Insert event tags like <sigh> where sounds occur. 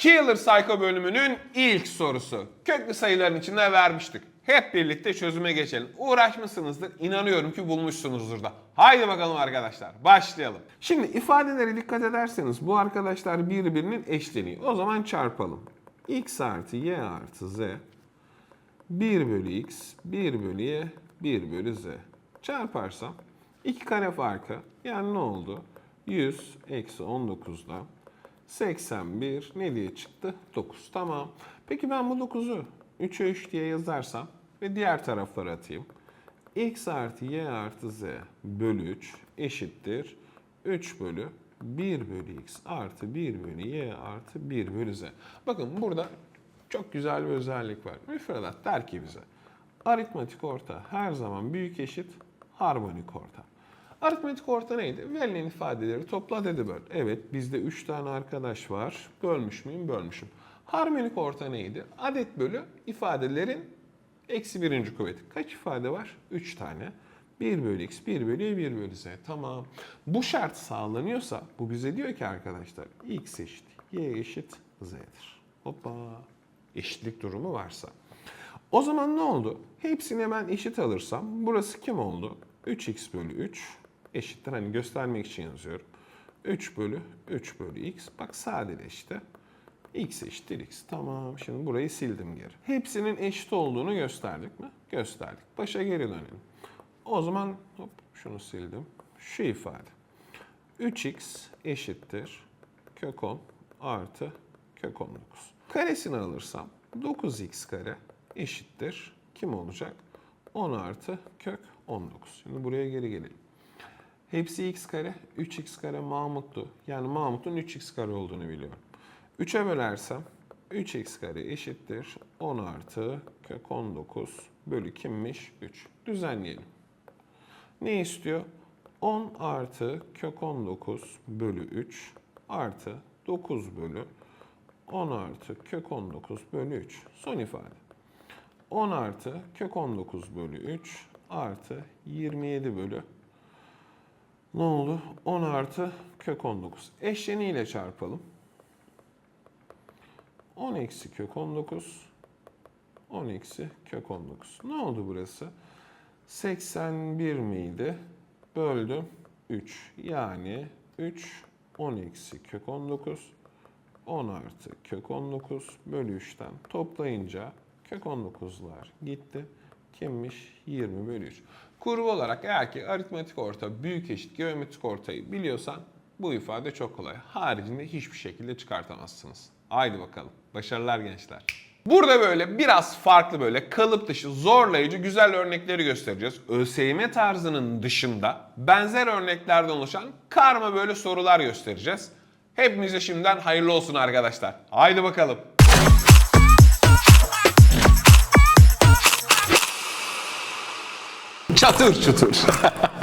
Killer Psycho bölümünün ilk sorusu. Köklü sayıların içinde vermiştik. Hep birlikte çözüme geçelim. Uğraşmışsınızdır. İnanıyorum ki bulmuşsunuzdur da. Haydi bakalım arkadaşlar. Başlayalım. Şimdi ifadelere dikkat ederseniz bu arkadaşlar birbirinin eşleniği. O zaman çarpalım. x artı y artı z 1 bölü x, 1 bölü y, 1 bölü z. Çarparsam 2 kare farkı yani ne oldu? 100 eksi 19'da 81 ne diye çıktı? 9. Tamam. Peki ben bu 9'u 3'e 3 diye yazarsam ve diğer taraflara atayım. x artı y artı z bölü 3 eşittir 3 bölü 1 bölü x artı 1 bölü y artı 1 bölü z. Bakın burada çok güzel bir özellik var. Müfredat der ki bize aritmetik orta her zaman büyük eşit harmonik orta. Aritmetik orta neydi? Verilen ifadeleri topla dedi böl. Evet bizde 3 tane arkadaş var. Bölmüş müyüm? Bölmüşüm. Harmonik orta neydi? Adet bölü ifadelerin eksi birinci kuvveti. Kaç ifade var? 3 tane. 1 bölü x, 1 bölü y, 1 bölü z. Tamam. Bu şart sağlanıyorsa bu bize diyor ki arkadaşlar x eşit, y eşit z'dir. Hoppa. Eşitlik durumu varsa. O zaman ne oldu? Hepsini hemen eşit alırsam burası kim oldu? 3x bölü 3 eşittir. Hani göstermek için yazıyorum. 3 bölü 3 bölü x. Bak sadeleşti. x eşittir x. Tamam. Şimdi burayı sildim geri. Hepsinin eşit olduğunu gösterdik mi? Gösterdik. Başa geri dönelim. O zaman hop şunu sildim. Şu ifade. 3x eşittir kök 10 artı kök 19. Karesini alırsam 9x kare eşittir. Kim olacak? 10 artı kök 19. Şimdi buraya geri gelelim. Hepsi x kare, 3x kare Mahmut'tu. Yani Mahmut'un 3x kare olduğunu biliyorum. 3'e bölersem 3x kare eşittir 10 artı kök 19 bölü kimmiş? 3. Düzenleyelim. Ne istiyor? 10 artı kök 19 bölü 3 artı 9 bölü 10 artı kök 19 bölü 3. Son ifade. 10 artı kök 19 bölü 3 artı 27 bölü ne oldu? 10 artı kök 19. Eşleniğiyle çarpalım. 10 eksi kök 19 10 eksi kök 19. Ne oldu burası? 81 miydi? Böldüm 3. Yani 3 10 eksi kök 19 10 artı kök 19 bölü 3'ten toplayınca kök 19'lar gitti. Kimmiş? 20 bölü 3. Kurgu olarak eğer ki aritmetik orta büyük eşit geometrik ortayı biliyorsan bu ifade çok kolay. Haricinde hiçbir şekilde çıkartamazsınız. Haydi bakalım. Başarılar gençler. Burada böyle biraz farklı böyle kalıp dışı zorlayıcı güzel örnekleri göstereceğiz. ÖSYM tarzının dışında benzer örneklerden oluşan karma böyle sorular göstereceğiz. Hepinize şimdiden hayırlı olsun arkadaşlar. Haydi bakalım. Çatır çutur. <laughs>